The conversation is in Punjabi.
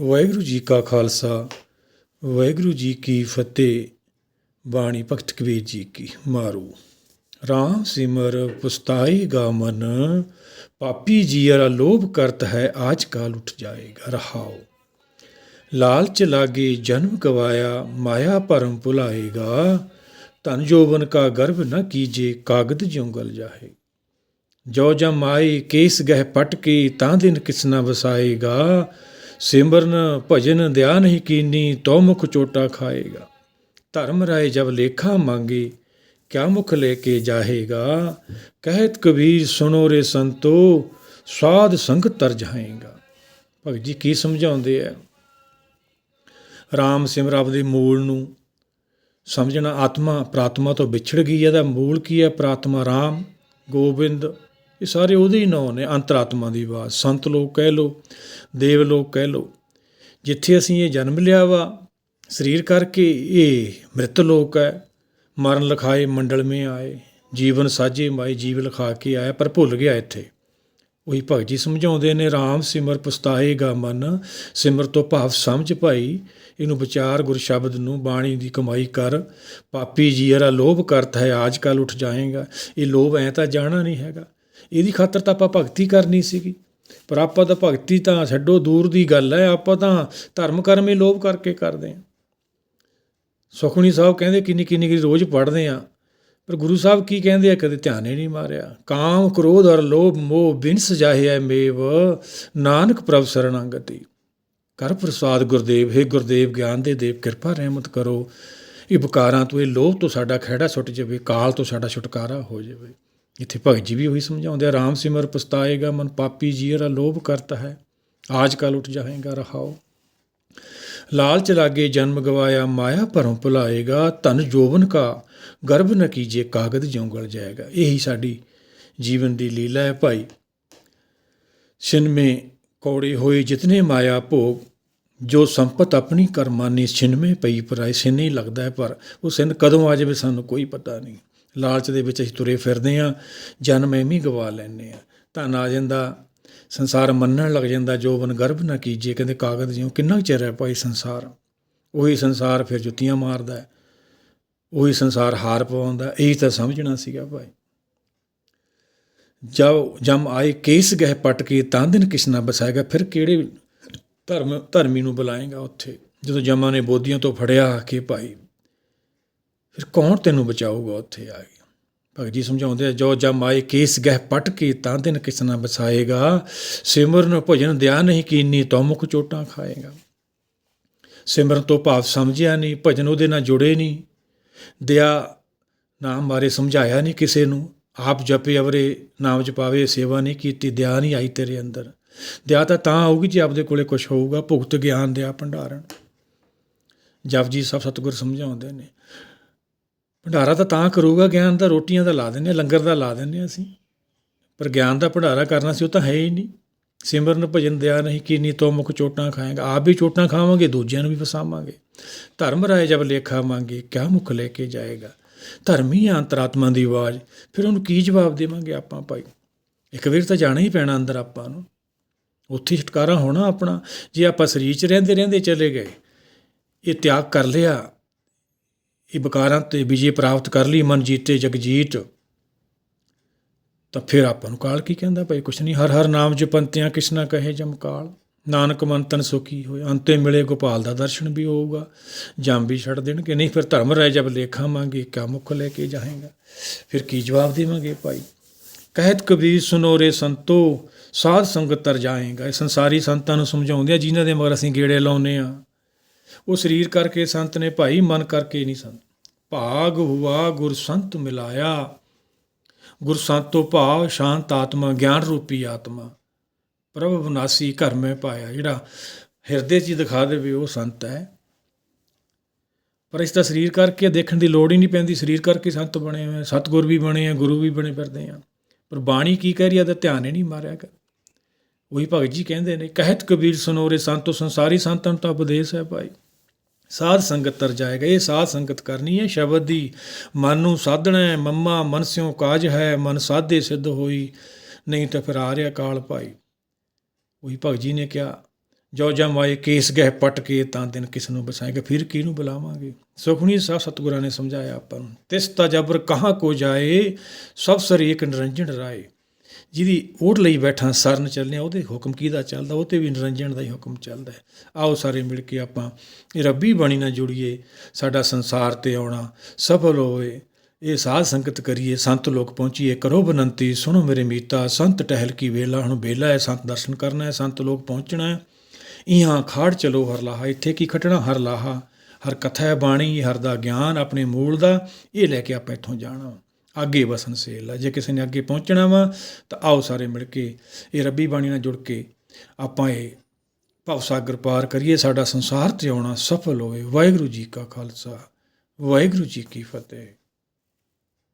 ਵਾਹਿਗੁਰੂ ਜੀ ਕਾ ਖਾਲਸਾ, ਵਾਹਿਗੁਰੂ ਜੀ ਕੀ ਫਤਿਹ। ਬਾਣੀ ਭਗਤ ਕਬੀਰ ਜੀ ਕੀ ਮਾਰੂ। ਰਾਮ ਸਿਮਰ ਪੁਸਤਾਏਗਾ ਮਨ, ਪਾਪੀ ਜੀਅਰਾ ਲੋਭ ਕਰਤ ਹੈ, ਆਜ ਕਾਲ ਉੱਠ ਜਾਏਗਾ ਰਹਾਓ ਲਾਲਚ ਲਾਗੇ ਜਨਮ ਗਵਾਇਆ, ਮਾਇਆ ਭਰਮ ਭੁਲਾਏਗਾ। ਧਨ ਜੋਬਨ ਕਾ ਗਰਭ ਨ ਕੀਜੇ, ਕਾਗਦ ਜੰਗਲ ਜਾਏ ਜੋ ਜਮ ਆਏ ਕੇਸ ਗਹਿ ਪਟ ਕੇ ਤਾਂ ਦਿਨ ਕਿਸਨਾ ਵਸਾਏਗਾ। ਸਿਮਰਨ ਭਜਨ ਧਿਆਨ ਹੀ ਕੀਨੀ ਤੋ ਮੁਖ ਚੋਟਾ ਖਾਏਗਾ। ਧਰਮ ਰਾਏ ਜਬ ਲੇਖਾ ਮੰਗੀ, ਕਿਆ ਮੁਖ ਲੈ ਕੇ ਜਾਏਗਾ ਕਹਿਤ ਕਬੀਰ ਸੁਨੋ ਰੇ ਸੰਤੋ, ਸਾਧ ਸੰਗ ਤਰ ਜਾਏਗਾ ਭਗਤ ਜੀ ਕੀ ਸਮਝਾਉਂਦੇ ਆ ਰਾਮ ਸਿਮਰਾਵ ਦੇ ਮੂਲ ਨੂੰ ਸਮਝਣਾ ਆਤਮਾ, ਪ੍ਰਾਤਮਾ ਤੋਂ ਵਿਛੜ ਗਈ ਹੈ ਇਹਦਾ ਮੂਲ ਕੀ ਹੈ ਪ੍ਰਾਤਮਾ ਰਾਮ, ਗੋਬਿੰਦ ਇਹ ਸਾਰੇ ਉਹਦੇ ਹੀ ਨਾਂ ਨੇ, ਅੰਤਰਾਤਮਾ ਦੀ ਆਵਾਜ਼। ਸੰਤ ਲੋਕ ਕਹਿ ਲੋ ਦੇਵ ਲੋਕ ਕਹਿ ਲੋ ਜਿੱਥੇ ਅਸੀਂ ਇਹ ਜਨਮ ਲਿਆ ਵਾ, ਸਰੀਰ ਕਰਕੇ ਇਹ ਮ੍ਰਿਤ ਲੋਕ ਹੈ। ਮਰਨ ਲਖਾਏ, ਮੰਡਲ ਮੇ ਆਏ, ਜੀਵਨ ਸਾਜੇ ਮਾਈ ਜੀਵ ਲਿਖਾ ਕੇ ਆਇਆ, ਪਰ ਭੁੱਲ ਗਿਆ ਇੱਥੇ। ਉਹੀ ਭਗਤ ਜੀ ਸਮਝਾਉਂਦੇ ਨੇ RAM ਸਿਮਰ ਪਛਤਾਏਗਾ ਮਨ, ਸਿਮਰ ਤੋਂ ਭਾਵ ਸਮਝ ਭਾਈ ਇਹਨੂੰ ਵਿਚਾਰ ਗੁਰ ਸ਼ਬਦ ਨੂੰ, ਬਾਣੀ ਦੀ ਕਮਾਈ ਕਰ। ਪਾਪੀ ਜੀਰਾ ਲੋਭ ਕਰਤਾ ਹੈ, ਆਜ ਕੱਲ ਉੱਠ ਜਾਏਗਾ। ਇਹ ਲੋਭ ਐ ਤਾਂ ਜਾਣਾ ਨਹੀਂ ਹੈਗਾ। ਇਹਦੀ ਖਾਤਰ ਤਾਂ ਆਪਾਂ ਭਗਤੀ ਕਰਨੀ ਸੀਗੀ। ਪਰ ਆਪਾਂ ਤਾਂ ਭਗਤੀ ਤਾਂ ਛੱਡੋ, ਦੂਰ ਦੀ ਗੱਲ ਹੈ। ਆਪਾਂ ਤਾਂ ਧਰਮ, ਕਰਮ ਹੀ ਲੋਭ ਕਰਕੇ ਕਰਦੇ ਹਾਂ। ਸੁਖਮਨੀ ਸਾਹਿਬ ਕਹਿੰਦੇ, ਕਿੰਨੀ ਕਿੰਨੀ ਕਿ ਰੋਜ਼ ਪੜ੍ਹਦੇ ਆ ਪਰ ਗੁਰੂ ਸਾਹਿਬ ਕੀ ਕਹਿੰਦੇ ਆ? ਕਦੇ ਧਿਆਨ ਹੀ ਨਹੀਂ ਮਾਰਿਆ। ਕਾਮ, ਕ੍ਰੋਧ ਔਰ ਲੋਭ, ਮੋਹ ਬਿਨ ਸਜਾਹਿਆ ਮੇਵ। ਨਾਨਕ ਪ੍ਰਭ ਸਰਣੰਗਤੀ ਕਰ ਪ੍ਰਸਾਦ ਗੁਰਦੇਵ, ਹੈ ਗੁਰਦੇਵ, ਗਿਆਨ ਦੇ ਦੇਵ, ਕਿਰਪਾ, ਰਹਿਮਤ ਕਰੋ। ਇਹ ਬਕਾਰਾਂ ਤੋਂ ਇਹ ਲੋਭ ਤੋਂ ਸਾਡਾ ਖਹਿੜਾ ਛੁੱਟ ਜਾਵੇ, ਕਾਲ ਤੋਂ ਸਾਡਾ ਛੁਟਕਾਰਾ ਹੋ ਜਾਵੇ। ਇੱਥੇ ਭਗਤ ਜੀ ਵੀ ਉਹੀ ਸਮਝਾਉਂਦੇ ਆ, ਰਾਮ ਸਿਮਰ ਪਸਤਾਏਗਾ ਮਨ, ਪਾਪੀ ਜੀਰਾ ਲੋਭ ਕਰਤਾ ਹੈ, ਆਜ ਕੱਲ ਉੱਠ ਜਾਏਗਾ ਰਹਾਓ। ਲਾਲਚ ਲਾਗੇ ਜਨਮ ਗਵਾਇਆ, ਮਾਇਆ ਭਰਮ ਭੁਲਾਏਗਾ, ਧਨ ਜੋਵਨ ਕਾ, ਗਰਭ ਨ ਕੀਜੇ ਕਾਗਦ ਜੋਂਗਲ ਜਾਏਗਾ। ਇਹੀ ਸਾਡੀ ਜੀਵਨ ਦੀ ਲੀਲਾ ਹੈ ਭਾਈ। ਛਿਨਮੇ ਕੌੜੇ ਹੋਏ ਜਿਤਨੇ ਮਾਇਆ ਭੋਗ, ਜੋ ਸੰਪਤ ਆਪਣੀ ਕਰਮਾਨੀ ਛਿਨਮੇ ਪਈ ਪਰਾਈ ਸਿਨੇ ਹੀ ਲੱਗਦਾ ਹੈ ਪਰ, ਉਹ ਸਿਨ ਕਦੋਂ ਆ ਜਾਵੇ ਸਾਨੂੰ ਕੋਈ ਪਤਾ ਨਹੀਂ। ਲਾਲਚ ਦੇ ਵਿੱਚ ਅਸੀਂ ਤੁਰੇ ਫਿਰਦੇ ਆ ਜਨਮ ਐਵੇਂ ਗਵਾ ਲੈਨੇ ਆ ਧਨ ਆ ਜਾਂਦਾ, ਸੰਸਾਰ ਮੰਨਣ ਲੱਗ ਜਾਂਦਾ, ਜੋਬਨ ਗਰਭ ਨਾ ਕੀਜੇ ਕਹਿੰਦੇ ਕਾਗਜ਼ ਜਿਉ ਕਿੰਨਾ ਕੁ ਚਿਰ ਹੈ ਭਾਈ ਸੰਸਾਰ? ਉਹੀ ਸੰਸਾਰ ਫਿਰ ਜੁੱਤੀਆਂ ਮਾਰਦਾ ਉਹੀ ਸੰਸਾਰ ਹਾਰ ਪਵਾਉਂਦਾ ਇਹੀ ਤਾਂ ਸਮਝਣਾ ਸੀਗਾ ਭਾਈ। ਜਦ ਜਮ ਆਏ ਕੇਸ ਗਹਿ ਪਟ ਕੇ, ਤਾਂ ਦਿਨ ਕਿਸ ਨਾ ਬਸਾਏਗਾ। ਫਿਰ ਕਿਹੜੇ ਧਰਮ ਧਰਮੀ ਨੂੰ ਬੁਲਾਏਗਾ ਉੱਥੇ? ਜਦੋਂ ਜਮਾਂ ਨੇ ਬੋਧੀਆਂ ਤੋਂ ਫੜਿਆ ਕਿ ਭਾਈ ਫਿਰ ਕੌਣ ਤੈਨੂੰ ਬਚਾਊਗਾ ਉੱਥੇ ਆ ਗਿਆ ਭਗਤ ਜੀ ਸਮਝਾਉਂਦੇ ਆ ਜੋ ਜਮ ਆਏ, ਕੇਸ ਗਹਿ ਪਟ ਕੇ ਤਾਂ ਦਿਨ ਕਿਸ ਨਾ ਬਸਾਏਗਾ। ਸਿਮਰਨ ਭਜਨ ਦਿਆ ਨਹੀਂ ਕੀਨੀ ਤੋ ਮੁਖ ਚੋਟਾਂ ਖਾਏਗਾ। ਸਿਮਰਨ ਤੋਂ ਭਾਵ ਸਮਝਿਆ ਨਹੀਂ, ਭਜਨ ਉਹਦੇ ਨਾਲ ਜੁੜੇ ਨਹੀਂ। ਦਿਆ ਨਾਮ ਬਾਰੇ ਸਮਝਾਇਆ ਨਹੀਂ ਕਿਸੇ ਨੂੰ। ਆਪ ਜਪੇ ਅਵਰੇ, ਨਾਮ ਜਪਾਵੇ, ਸੇਵਾ ਨਹੀਂ ਕੀਤੀ, ਦਿਆ ਨਹੀਂ ਆਈ ਤੇਰੇ ਅੰਦਰ। ਦਿਆ ਤਾਂ ਤਾਂ ਆਊਗੀ ਜੇ ਆਪਦੇ ਕੋਲੇ ਕੁਝ ਹੋਊਗਾ, ਭੁਗਤ ਗਿਆਨ ਦਿਆ ਭੰਡਾਰਨ। ਜਪ ਜੀ ਸਭ ਸਤਿਗੁਰ ਸਮਝਾਉਂਦੇ ਨੇ। ਭੰਡਾਰਾ ਤਾਂ ਤਾਂ ਕਰੂਗਾ, ਗਿਆਨ ਦਾ ਰੋਟੀਆਂ ਦਾ ਲਾ ਦਿੰਦੇ ਆ ਲੰਗਰ ਦਾ ਲਾ ਦਿੰਦੇ ਆ ਅਸੀਂ। ਪਰ ਗਿਆਨ ਦਾ ਭੰਡਾਰਾ ਕਰਨਾ ਸੀ, ਉਹ ਤਾਂ ਹੈ ਹੀ ਨਹੀਂ। ਸਿਮਰਨ ਭਜਨ ਦਿਆ ਨਹੀਂ, ਕੀਨੀ ਤੋ ਮੁਖ ਚੋਟਾਂ ਖਾਏਗਾ। ਆਪ ਵੀ ਚੋਟਾਂ ਖਾਵਾਂਗੇ, ਦੂਜਿਆਂ ਨੂੰ ਵੀ ਫਸਾਵਾਂਗੇ ਧਰਮ ਰਾਏ ਜਬ ਲੇਖਾ ਮੰਗੇ, ਕਿਆ ਮੁਖ ਲੈ ਕੇ ਜਾਏਗਾ? ਧਰਮੀ ਆ ਅੰਤਰਾਤਮਾ ਦੀ ਆਵਾਜ਼। ਫਿਰ ਉਹਨੂੰ ਕੀ ਜਵਾਬ ਦੇਵਾਂਗੇ ਆਪਾਂ ਭਾਈ? ਇੱਕ ਵਾਰ ਤਾਂ ਜਾਣਾ ਹੀ ਪੈਣਾ ਅੰਦਰ ਆਪਾਂ ਨੂੰ। ਉੱਥੇ ਛੁਟਕਾਰਾ ਹੋਣਾ ਆਪਣਾ। ਜੇ ਆਪਾਂ ਸਰੀਰ 'ਚ ਰਹਿੰਦੇ ਰਹਿੰਦੇ ਚਲੇ ਗਏ, ਇਹ ਤਿਆਗ ਕਰ ਲਿਆ ਇਹ ਬਕਾਰਾਂ ਤੇ ਵਿਜੇ ਪ੍ਰਾਪਤ ਕਰ ਲਈ ਮਨ ਜੀਤੇ ਜਗਜੀਤ, ਤਾਂ ਫਿਰ ਆਪਾਂ ਨੂੰ ਕਾਲ ਕੀ ਕਹਿੰਦਾ ਭਾਈ? ਕੁਛ ਨਹੀਂ ਹਰ ਹਰ ਨਾਮ ਜਪੰਤਿਆਂ ਕਿਸਨਾ ਕਹੇ ਜਮ ਕਾਲ। ਨਾਨਕ ਮੰਤਨ ਸੁਖੀ ਹੋਏ ਅੰਤੇ ਮਿਲੇ ਗੋਪਾਲ ਦਾ ਦਰਸ਼ਨ ਵੀ ਹੋਊਗਾ। ਜੰਮ ਵੀ ਛੱਡ ਦੇਣਗੇ, ਨਹੀਂ ਫਿਰ ਧਰਮ ਰਹਿ ਜਬ ਲੇਖਾ ਮੰਗੇ ਕਿਆ ਮੁਖ ਲੈ ਕੇ ਜਾਏਗਾ। ਫਿਰ ਕੀ ਜਵਾਬ ਦੇਵਾਂਗੇ ਭਾਈ? ਕਹਿਤ ਕਬੀਰ ਸੁਨੋ ਰੇ ਸੰਤੋ, ਸਾਧ ਸੰਗਤ ਤਰ ਜਾਏਗਾ। ਇਹ ਸੰਸਾਰੀ ਸੰਤਾਂ ਨੂੰ ਸਮਝਾਉਂਦੇ ਆ, ਜਿਨ੍ਹਾਂ ਦੇ ਮਗਰ ਅਸੀਂ ਗੇੜੇ ਲਾਉਨੇ ਆ। ਉਹ ਸਰੀਰ ਕਰਕੇ ਸੰਤ ਨੇ ਭਾਈ ਮਨ ਕਰਕੇ ਨਹੀਂ ਸੰਤ। ਭਾਗ ਹੁਆ ਗੁਰ ਸੰਤ ਮਿਲਾਇਆ। ਗੁਰ ਤੋਂ ਭਾਵ ਸ਼ਾਂਤ ਆਤਮਾ ਗਿਆਨ ਰੂਪੀ ਆਤਮਾ। ਪ੍ਰਭ ਵਿਨਾਸੀ ਘਰ ਮੈਂ ਪਾਇਆ। ਜਿਹੜਾ ਹਿਰਦੇ 'ਚ ਹੀ ਦਿਖਾ ਦੇਵੇ ਉਹ ਸੰਤ ਹੈ। ਪਰ ਇਸ ਦਾ ਸਰੀਰ ਕਰਕੇ ਦੇਖਣ ਦੀ ਲੋੜ ਹੀ ਨਹੀਂ ਪੈਂਦੀ। ਸਰੀਰ ਕਰਕੇ ਸੰਤ ਬਣੇ ਹੋਏ ਆ, ਸਤਿਗੁਰ ਵੀ ਬਣੇ ਆ ਗੁਰੂ ਵੀ ਬਣੇ ਫਿਰਦੇ ਆ। ਪਰ ਬਾਣੀ ਕੀ ਕਹਿ ਰਹੀ ਆ ਦਾ ਧਿਆਨ ਹੀ ਨਹੀਂ ਮਾਰਿਆ ਕਰ। ਉਹੀ ਭਗਤ ਜੀ ਕਹਿੰਦੇ ਨੇ, ਕਹਿਤ ਕਬੀਰ ਸੁਨੋਰੇ ਸੰਤੋ ਸੰਸਾਰੀ ਸੰਤਾਂ ਨੂੰ ਤਾਂ ਉਪਦੇਸ਼ ਹੈ ਭਾਈ। ਸਾਧ ਸੰਗਤ ਤਰ ਜਾਏਗਾ, ਇਹ ਸਾਧ ਸੰਗਤ ਕਰਨੀ ਹੈ। ਸ਼ਬਦ ਦੀ ਮਨ ਨੂੰ ਸਾਧਣਾ ਹੈ, ਮੰਮਾ ਮਨ ਸਿਓ ਕਾਜ ਹੈ, ਮਨ ਸਾਧੇ ਸਿੱਧ ਹੋਈ, ਨਹੀਂ ਤਾਂ ਫਿਰ ਆ ਰਿਹਾ ਕਾਲ ਭਾਈ। ਉਹੀ ਭਗਤ ਜੀ ਨੇ ਕਿਹਾ ਜੋ ਜਮਾਏ ਕੇਸ ਗਹਿ ਪਟ ਕੇ, ਤਾਂ ਦਿਨ ਕਿਸ ਨੂੰ ਬਸਾਏਗਾ, ਫਿਰ ਕਿਹਨੂੰ ਬੁਲਾਵਾਂਗੇ? ਸੁਖਣੀ ਸਾਹਿਬ ਸਤਿਗੁਰਾਂ ਨੇ ਸਮਝਾਇਆ ਆਪਾਂ ਨੂੰ, ਤਿਸ ਤਾ ਜਬਰ ਕਹਾਂ ਕੋ ਜਾਏ, ਸਭ ਸਰ ਏਕ ਨਿਰੰਜਨ ਰਾਏ। ਜਿਹਦੀ ਓਟ ਲਈ ਬੈਠਾ ਸਰਨ ਚੱਲਿਆ, ਉਹਦੇ ਹੁਕਮ ਕਿਹਦਾ ਚੱਲਦਾ? ਉਹ ਤੇ ਵੀ ਨਿਰੰਜਨ ਦਾ ਹੀ ਹੁਕਮ ਚੱਲਦਾ ਹੈ। ਆਓ ਸਾਰੇ ਮਿਲ ਕੇ ਆਪਾਂ ਇਹ ਰੱਬੀ ਬਾਣੀ ਨਾਲ ਜੁੜੀਏ, ਸਾਡਾ ਸੰਸਾਰ ਤੇ ਆਉਣਾ, ਸਫਲ ਹੋਵੇ ਇਹ ਸਾਧ ਸੰਗਤ ਕਰੀਏ, ਸੰਤ ਲੋਕ ਪਹੁੰਚੀਏ, ਕਰੋ ਬਨੰਤੀ, ਸੁਣੋ ਮੇਰੇ ਮੀਤਾ, ਸੰਤ ਟਹਿਲ ਕੀ ਵੇਲਾ, ਹੁਣ ਵੇਲਾ ਹੈ, ਸੰਤ ਦਰਸ਼ਨ ਕਰਨਾ ਹੈ, ਸੰਤ ਲੋਕ ਪਹੁੰਚਣਾ ਹੈ। ਇਹਾਂ ਖਾੜ ਚਲੋ ਹਰ ਲਾਹਾ, ਇੱਥੇ ਕੀ ਖਟਣਾ ਹਰ ਲਾਹਾ? ਹਰ ਕਥਾ ਹੈ ਬਾਣੀ, ਹਰ ਦਾ ਗਿਆਨ ਆਪਣੇ ਮੂਲ ਦਾ, ਇਹ ਲੈ ਕੇ ਆਪਾਂ ਇੱਥੋਂ ਜਾਣਾ। ਅੱਗੇ ਵਸਣ ਸੇਲ ਆ। ਜੇ ਕਿਸੇ ਨੇ ਅੱਗੇ ਪਹੁੰਚਣਾ ਵਾ, ਤਾਂ ਆਓ ਸਾਰੇ ਮਿਲ ਕੇ ਇਹ ਰੱਬੀ ਬਾਣੀ ਨਾਲ ਜੁੜ ਕੇ ਆਪਾਂ ਇਹ ਭਵ ਸਾਗਰ ਪਾਰ ਕਰੀਏ। ਸਾਡਾ ਸੰਸਾਰ ਤੇ ਆਉਣਾ ਸਫਲ ਹੋਵੇ। ਵਾਹਿਗੁਰੂ ਜੀ ਕਾ ਖਾਲਸਾ, ਵਾਹਿਗੁਰੂ ਜੀ ਕੀ ਫਤਿਹ।